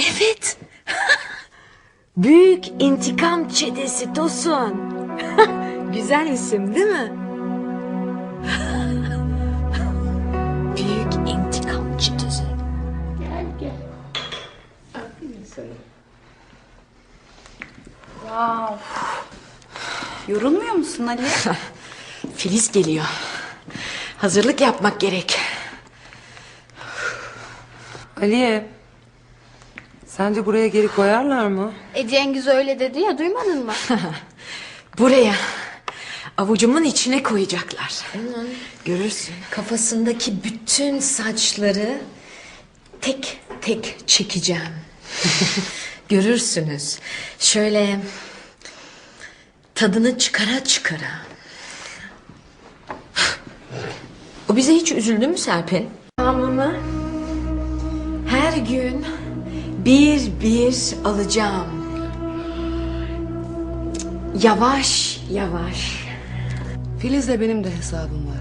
Evet. Büyük intikam çetesi Tosun. Güzel isim değil mi? Büyük intikam çetesi. Yorulmuyor musun Ali? Filiz geliyor. Hazırlık yapmak gerek. Aliye. Sence buraya geri koyarlar mı? E Cengiz öyle dedi ya duymadın mı? Buraya avucumun içine koyacaklar. Görürsün kafasındaki bütün saçları tek tek çekeceğim. Görürsünüz. Şöyle tadını çıkara çıkara. O bize hiç üzüldü mü Serpil? Tamamı her gün bir bir alacağım. Yavaş yavaş. Filiz'le benim de hesabım var.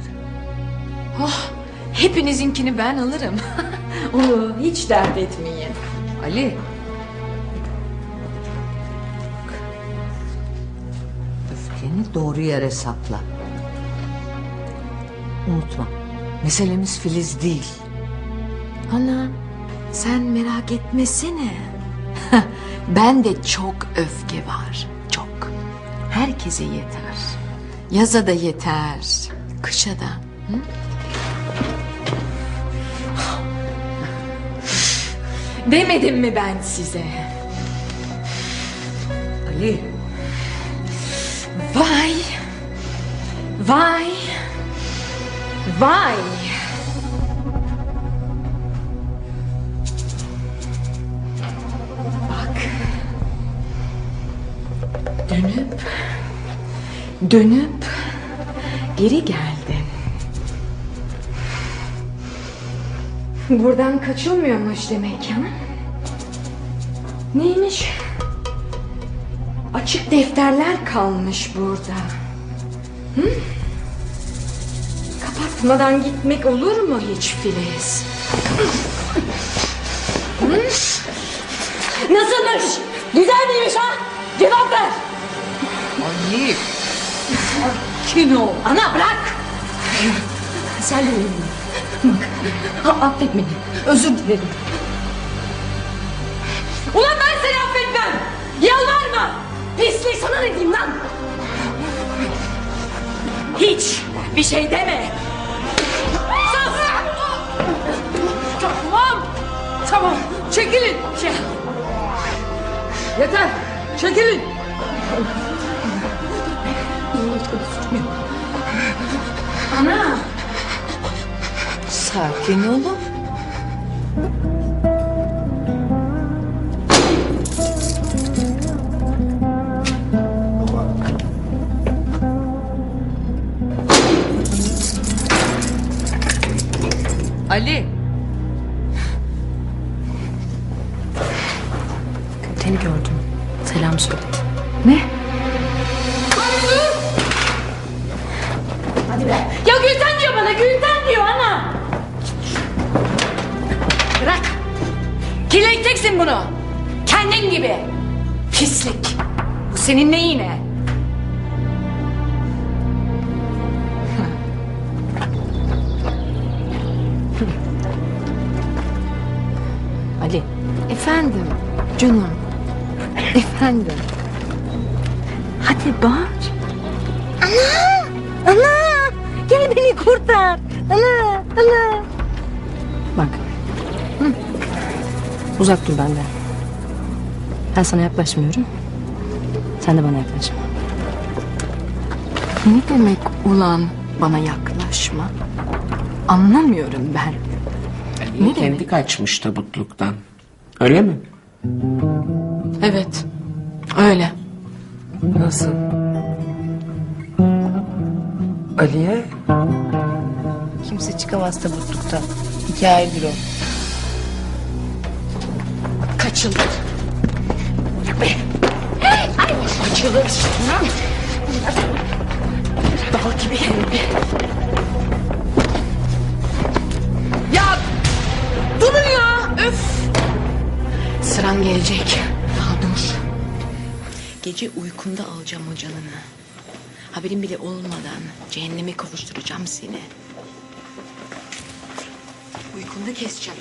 Oh, hepinizinkini ben alırım. Onu hiç dert etmeyin. Ali. Öfkeni doğru yere sakla. Unutma. Meselemiz Filiz değil. Ana, sen merak etmesene. ben de çok öfke var. Çok. Herkese yeter. Yaza da yeter. Kışa da. Hı? Demedim mi ben size? Ali. Vay. Vay. Vay. Dönüp geri geldi. Buradan kaçılmıyormuş demek ha? Neymiş? Açık defterler kalmış burada. Hı? Kapatmadan gitmek olur mu hiç Filiz? Hı? Nasılmış? Güzel miymiş ha? Cevap ver. Ali. Kim o? Ana bırak. Sen de benim. Bak, affet beni. Özür dilerim. Ulan ben seni affetmem. Yalvarma. Pislik sana ne diyeyim lan? Hiç bir şey deme. Sus. Tamam. Tamam. Çekilin. Şey. Yeter. Çekilin. Ana. Sakin olun. Ali. Seni gördüm. Selam söyledi. Ya Kirleteceksin bunu. Kendin gibi. Pislik. Bu senin neyine? Ali. Efendim, canım. Efendim. Hadi bağır. Ana! Ana! Gel beni kurtar. Ana! Ana! Bak. Uzak dur benden. Ben sana yaklaşmıyorum. Sen de bana yaklaşma. Ne demek ulan bana yaklaşma? Anlamıyorum ben. Ali kendi kaçmış tabutluktan. Öyle mi? Evet. Öyle. Nasıl? Aliye. Kimse çıkamaz tabutluktan. Hikayedir o. Kaçılır. Kaçılır. Dal gibi herif. Ya durun ya. Öf. Sıran gelecek. Daha dur. Gece uykunda alacağım o canını. Haberin bile olmadan cehenneme kavuşturacağım seni. Uykunda keseceğim.